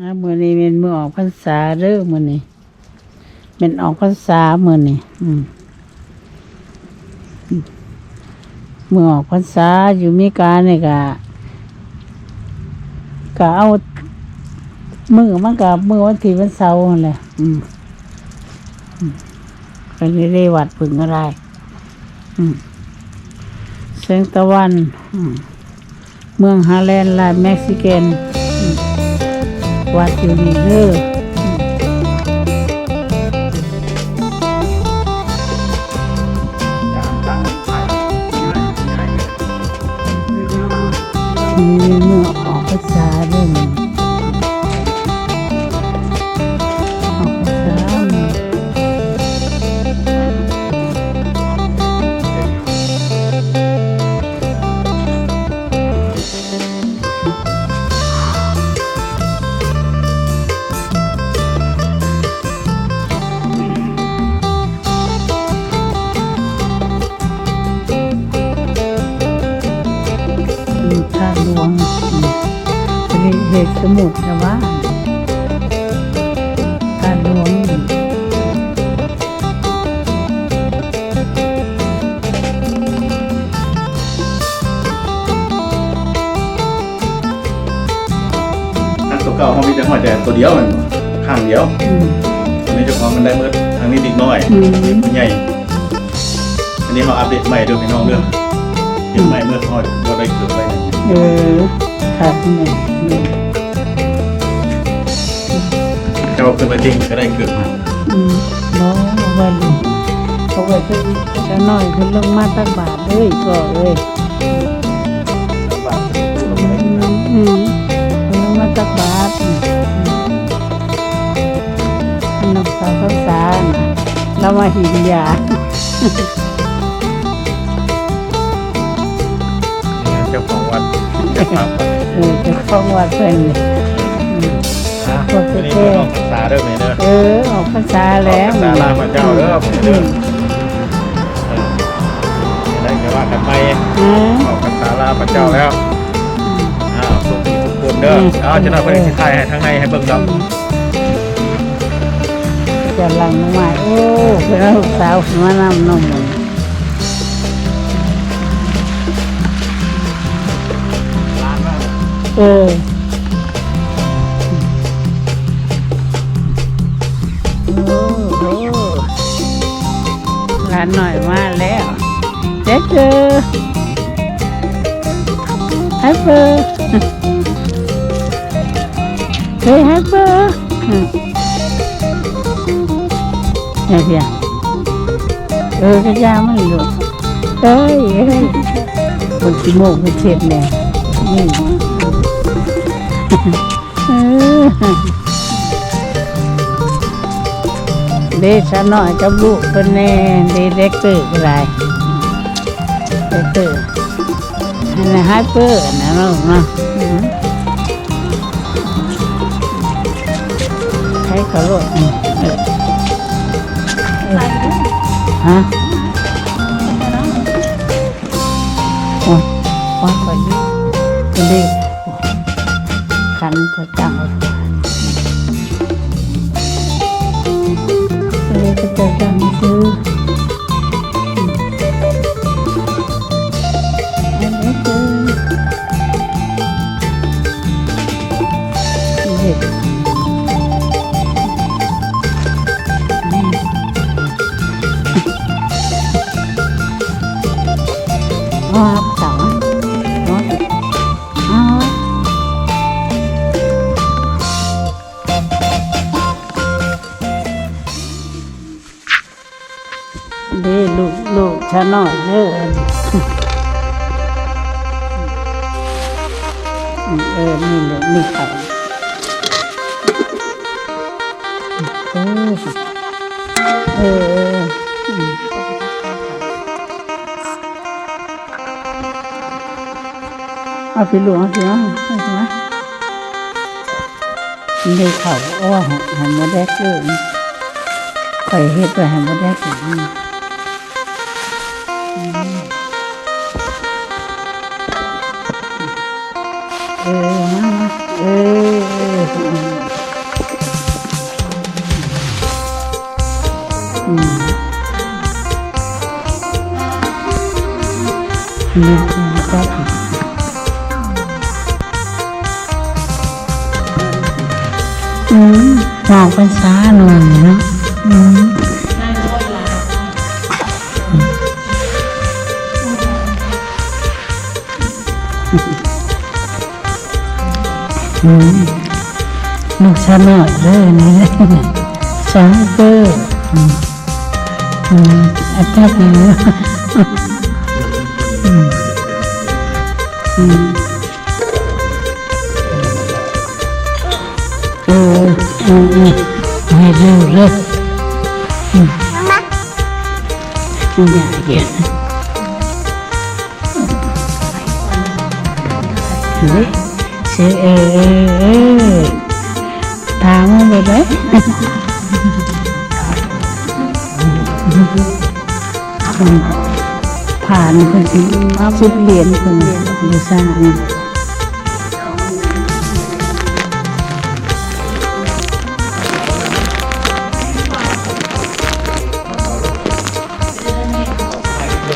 อ่ามื้อนี้เป็นมือออกพรรษาเด้อมื้อนี้เป็นออกพรรษามือนี้อืมมือออกพรรษาอยู่มีกาเนี่ยก็ก็เอามือมันก็มื้อวันที่วันเสาร์นั่นแหละอืมอืมก็เลยได้วัดพึ่งอะไร อืมเสียงตะวันมเมืองฮาแลนด์ลาดเม็กซิเกน วัดอยู่นี่เด้อมีเมื่อ เก่าเขามีแต่หัวใจตัวเดียวมันบ่ข้างเดียวอืมอันนี้เจ้าของมันได้เมื่อทางนี้ดิกน้อยอืมมันใหญ่ อันนี้เขาอัปเดตใหม่ด้วยพี่น้องเรื่องเห็นใหม่เมื่อเขาเราได้เกิดไปเออค่ะนี่นี่แต่ว่าเป็นประเด็นก็ได้เกิดมาอืมน้องวันนี้เขาไว้เพิ่นจะน้อยเพิ่นลงมาตักบาทเลยก็เอ้ย อืมน้ำสาวข้าวสารน่ะเรามาหินยาเจ้าของวัดเจ้าของวัดเออจะเข้าวัดเพิ่นเลยอืมอะอันนี้เป็นออกพรรษาเด้อไหมเด้อเออออกพรรษาแล้วออกพรรษาลาพระเจ้าเด้อผมเด้อเออได้แค่ว่ากันไปอืม ออกพรรษาลาพระเจ้าแล้ว อ้าวสุขีทุกคนเด้ออืมเอาจะนำไปสิทายให้ทางในให้เบิ่งดอก จะหลังมา โอ้เป็นลูกสาวมานำนมมันเออโอ้โหหลานหน่อยมาแล้วเจ๊เจอแฮปเปอร์เฮ้ยแฮปเปอร์ นี่เพียเออกระยามันหลุดเอ้ยเอ้ยคนขี้โมกคนเช็ดแน่นี่เด็กฉันหน่อยกับลูกคนแน่เด็กเด็กเตอร์ก็ได้เด็กเตอร์อันนี้ไฮเปอร์นะลูกเนาะใช้กระโดดนี่เออ ฮะโอ้ยว่าไปนี่เป็นเด็ก ด้ลูกลูกฉันหน่อยเด้ออื สิหลวงสิว่าใช่ไหมในเขาอ้อหันมาแดกเลยไข่เฮ็ดไปหันมาแดกอย่างนี้เออเอออืเนี่ย อืมมองภาษาหน่อยเนาะอืมอืมลูกชาหน่อยเลยนี่สองเกอร์อืมอืมอันนี้คืออืมอืม อืมอืมใเร็วเร็วอืมอย่าเย็นเฮ้ยเสือเออตามไปเลยผ่านคนที่มาบุญเรียนคนบูชาเนี่ย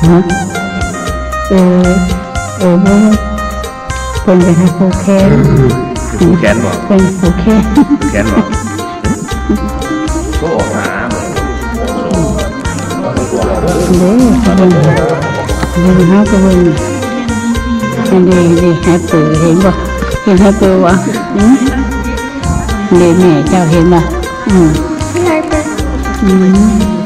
เออเออว่าเป็นไปทางโอแคนผูแขนบอกเป็นโคแคนผูแขนบอกก็ออกหาเด้อขบวนขบวนห้กขบวนอันนี้นี่แฮปปี้เห็นบ่เห็นแฮปปี้วะเดี๋ยวแม่เจ้าเห็นบ่อืมอืม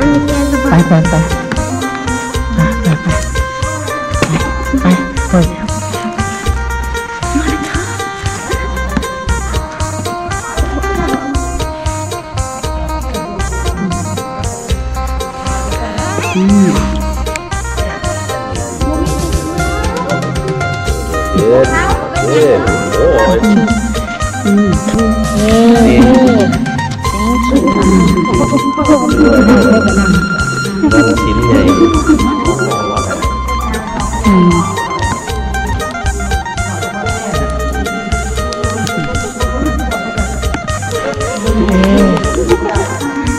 ไปไปไปไปไปไปไปอืมเย้เย้โอ้ยอืมอืม น้อชิ้นใหญ่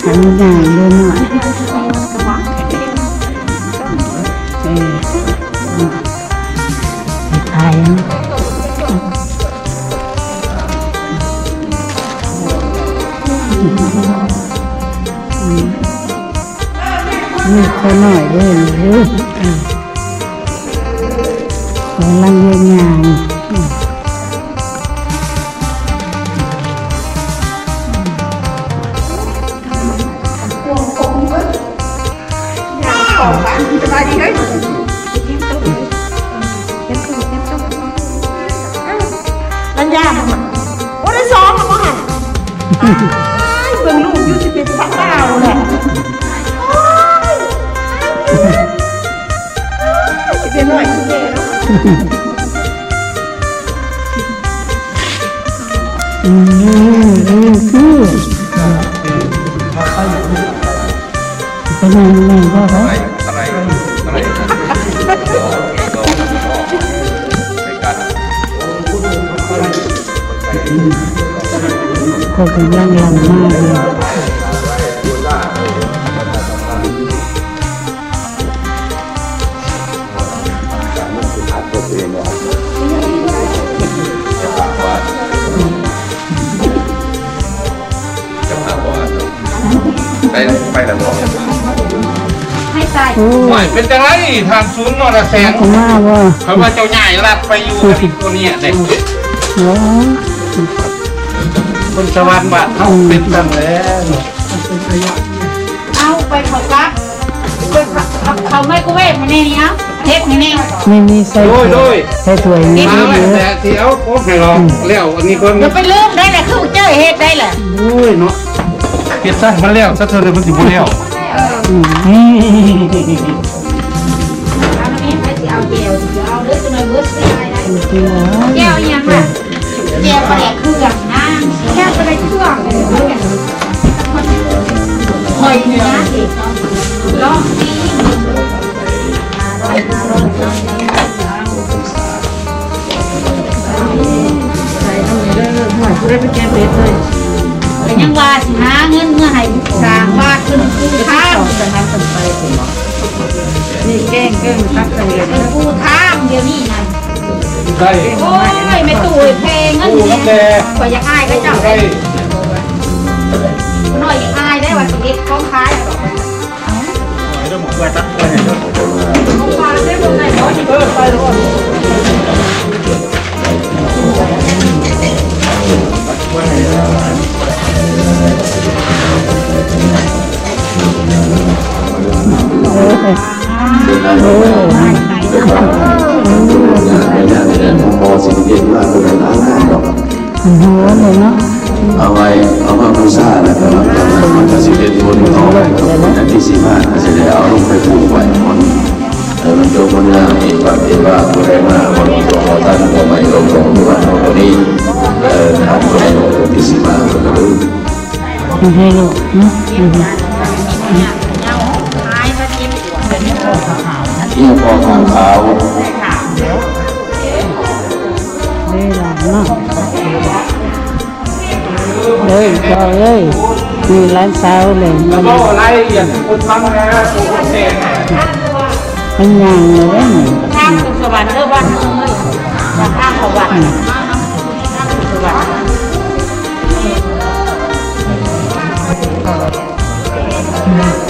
ทำได้ รัญญาโอ้ได้สองแล้วมั้งอะเบิ่งลูกอยู่สิเป็นสาวแหละสิเป็นหน่อยสิเป็นเนาะอืมอืมคือเป็นยังไงพ่อครับอะไรอะไรอะไร เขาเป็นยังลำมากเลยจะถามว่าไปไปแล้วบอกให้ตายโอ้หวยเป็นจังไรทางศูนย์นอระแสงผมว่าว่าเขาว่าเจ้าใหญ่รัดไปอยู่กับอีกตัวเนี้ยเด็กโอ้ คนสวรรค์บาเขาเป็นตั้งแล้วเอาไปเขาครับไปเขาเขาไม่กูเวทมาในนี้นะเเฮ็ดให้แน่ไม่มีใส่โดถ้วยโดยใส่ถ้วยนี่มาเยแล้วอะแต่ที่เอาโอ้ให้ลองแล้วอันนี้คนอย่าไปลืมได้แหละคือเจ้าเฮ็ดได้แหละโอ้ยเนาะเฮ็ดซะมันแล้วซะเธอเลยมันสิบ่แล้วอืมเอาน้เฮ็ดไปสิเอาเจลเอาเด้อจะมาเบิดสิได้ได้จริง เหรอแก้วอีหยังล่ะแก้วประเดกเครื่องนะแก้วประเดกเครื่องคอยนี่นะลองสิเป็นยังว่าสิหาเงินเมื่อให้สร้างบ้าขึ้นกูทางนี่แกงแกงตักใส่เลยกูทางเดี๋ยวนี้นะ ได้โอ้ยไม่ตู้เพลงเงินกูกับเนี่ยแต่ข่อยอยากอายก็เจ้าได้หน่อยอยากอายได้ว่าสิเด็ดของขายอะเรื่องหมูกล้วยตัดกล้วยให้ ด้วยของขายได้บ่ได้บ่สิเออไปโลดโอ้โหเลยเนาะเอาไว้เอามาบูชาแล้วก็รับจากนั้นมันจะสิเป็นบุญต่อไปอันที่สี่ห้าจะได้เอาลงไปปลูกไว้คนเออมันจมนามอีกว่าอีกว่าผู้ใดมาคนมีตัวหัวตั้งตัวใหม่ลงลงที่ว่าคนนี้เออทำคนในองที่สี่ห้าคนละรู้ให้ลูกนาะ อืมขายมาเป็นโรคขาเที่ยวพอขาวขาวเลยล่ะเนาะเลยก็เลยมีร้านเช้าเลยมันก็รายละเอียดคนฟังนะตัวคนแทนมันยังเลยนี่ทางสุขสวรรค์เด้อบ้านเอ้ยว่างสวรรค์สวรรค์เมื่อบนนี้จังไรสเอ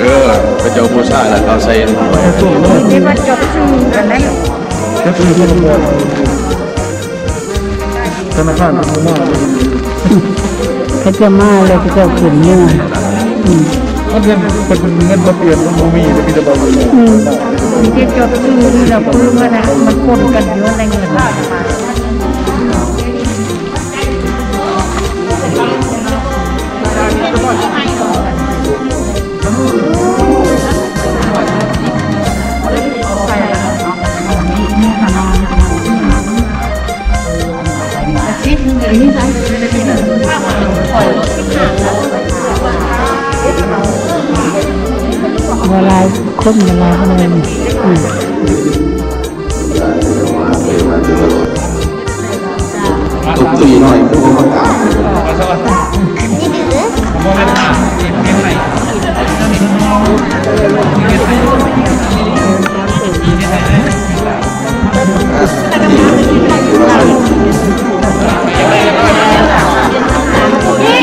เออพระเจ้าบูชายแล้วเขาใส่ลงไปนี่ว่าจบชื่อกันได้ธนาคารเป็นมากเขาจะมาเลยเขาจะขึ้นเนี่ยอืมถ้าเงินเป็นเงินมาเปลี่ยนมันมีแต่มีแต่บอลเลยอืมที่จบชื่อเราปลื้มกันะมันปนกันเยอะในเงิน เวลาคนเวลาเขาเลยอืมทุกตีหน่อยผู้ประกาศ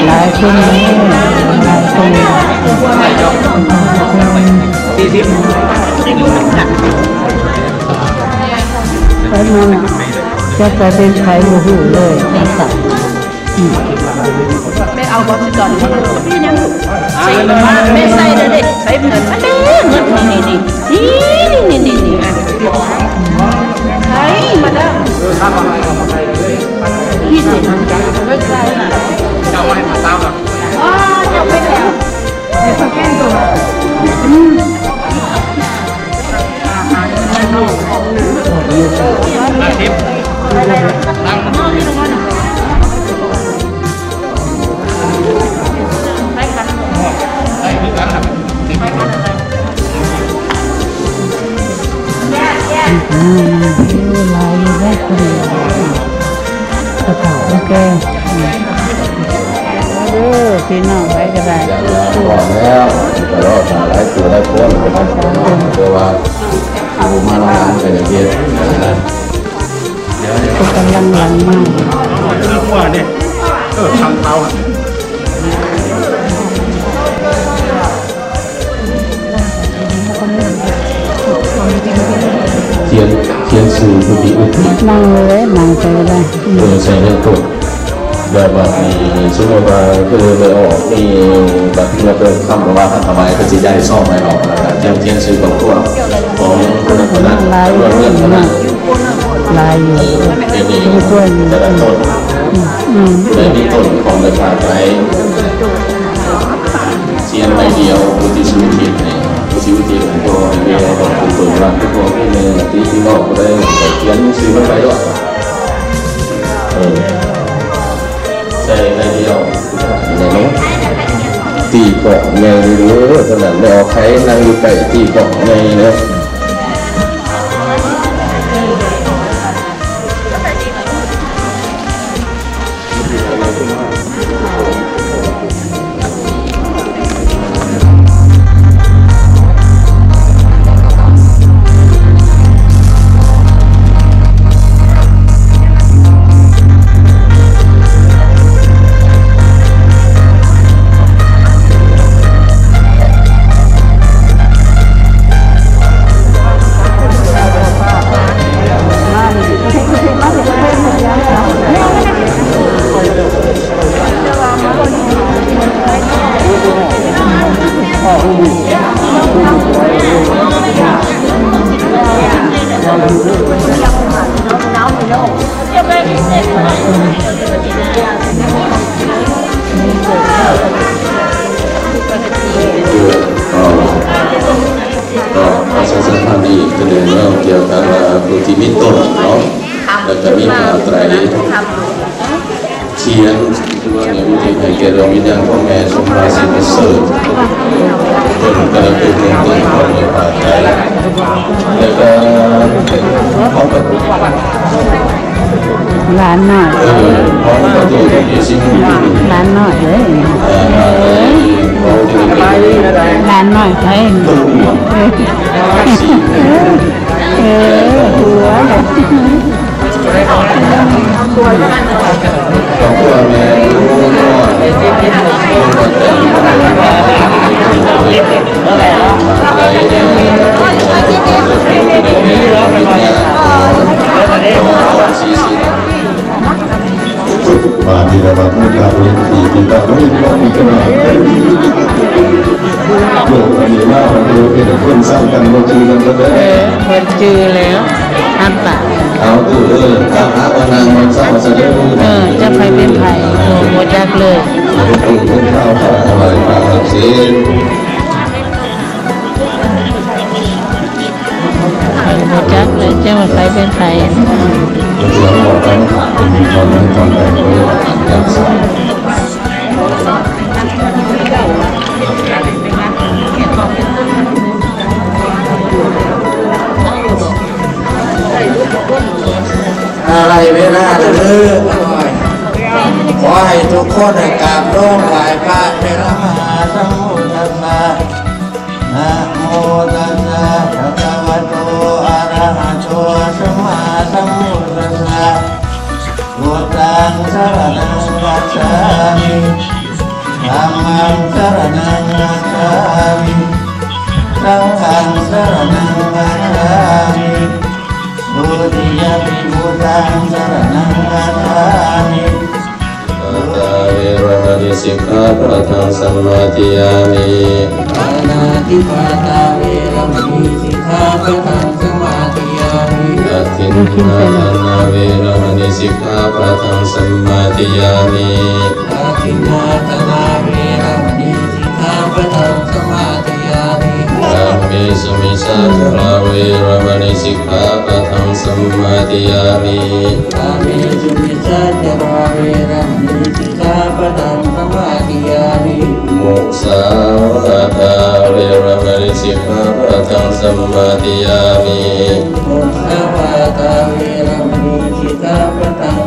หลายคนเลยหลายคน สี่สิบไปมันจะไปเป็นใครโอ้โหเลยไม่สับไม่เอาบอลจอนพี่ยังใส่ไม่ใส่เลยเด็กใส่เงินมันเด้เงินนี่นี่นี่นี่นี่นี่ใช่มาเด้อพี่สิไม่ใช่น่ะเจ้าไว้มาตามแบบอ๋อเจ้าไปแล้วเดี๋ยวแกงตัว อาทิตย์ตั้งอืมเวลาอยู่ได้คนเดียวกระเป๋าแกเออพี่น้องไปก็ได้อย่างละก่อนแล้วก็หลาย กันอย่างเงี้ยนะก็กำลังหลังมากนี่ขั้วเนี่ยเออทำเตาอะเขียนเขียนสื่อพุทธิอุทิศนั่งเลยนั่งไปเลยเดยใช้เรื่องกฎ แบบามีสมมติว่าคือเลยออกมีแบบที่เราเดินคำว่าทำไมก็จะได้ซ่อมไม่ออกนะครับเขียนเขียนสื่อของพวกของคนนั้นคนนั้นเรื่องเงคนนั้นลายอยู่มีต้นแต่ละต้นอืมและมีต้นของราคาไทยเชียนใบเดียวพุทธิสุทิศเนี่ยพุทธิสุทิศของพ่อแม่ของคุณตัวรักทุกคนที่เนี่ยที่ที่นอกก็ได้เขียนสื่อมาไปด้วยเออ ใช่ในเดียวเนี่ยเนตีเกาะไงหรือขนาดไม่เอาใครนั่งอยู่ไก่ตีเกาะไงเนาะ สัมพันธ์อีกประเด็นเรื่องเกี่ยวกับบุตรมิตรต้นเนาะแล้วก็มีมหาไตรเชียนคือว่าในวิธีให้แก่ดวงวิญญาณของแม่สมราศีมิเสร์ต้นก็เป็นหนึ่งต้นของมหาไตรแล้วก็เขาก็ร้านหน่อยเออเขาก็ตัวที่สิ่งที่ร้านหน่อยเลย เขาคือร้านหน่อยให้ต้นหัวสีเออหัวเลย ติยปิพุทธังสรณังคัจฉามิตาเวรมณีสิกขาปะทังสมาธิยามิปานาติปาตาเวรมณีสิกขาปะทังสมาธิยามิอาทินนานาเวรมณีสิกขาปะทังสมาธิยามิอาทินนาตนา อามิสุมิชาจาเวรมณีสิกขาปะทังสมาธิยามิอามิสุมิชาจาราเวรมณีสิกขาปะทังสมาธิยามิมุสาวาทาเวรมณีสิกขาปะทังสมาธิยามิมุสาวาตาเวรมณีสิกขาปะทังสมาธิยามิ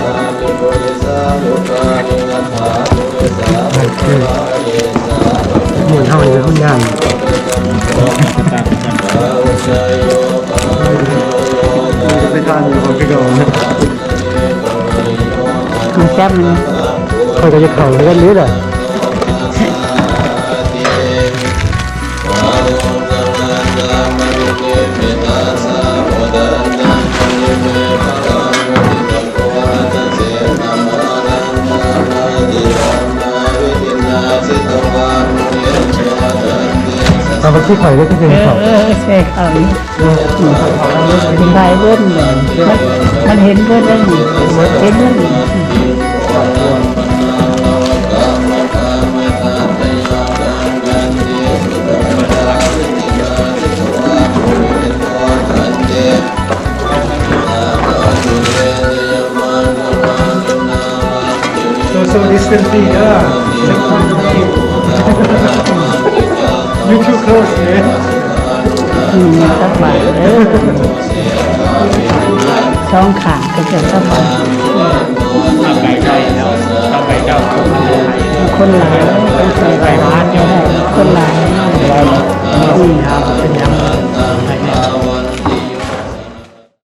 เหมุนเท่านี้คุณยายอาวุชยายไปทานของพี่โดนมันแซ่บมันเขาก็จะเข่าเรื่องนี้แหละ ที่ไข่ได้ที่เป็นอเขาเออใช่เขานี่กินได้เบิ้ลเลยมันมันเห็นเบิ้ลได้หนิเห็นเบิ้ล ขา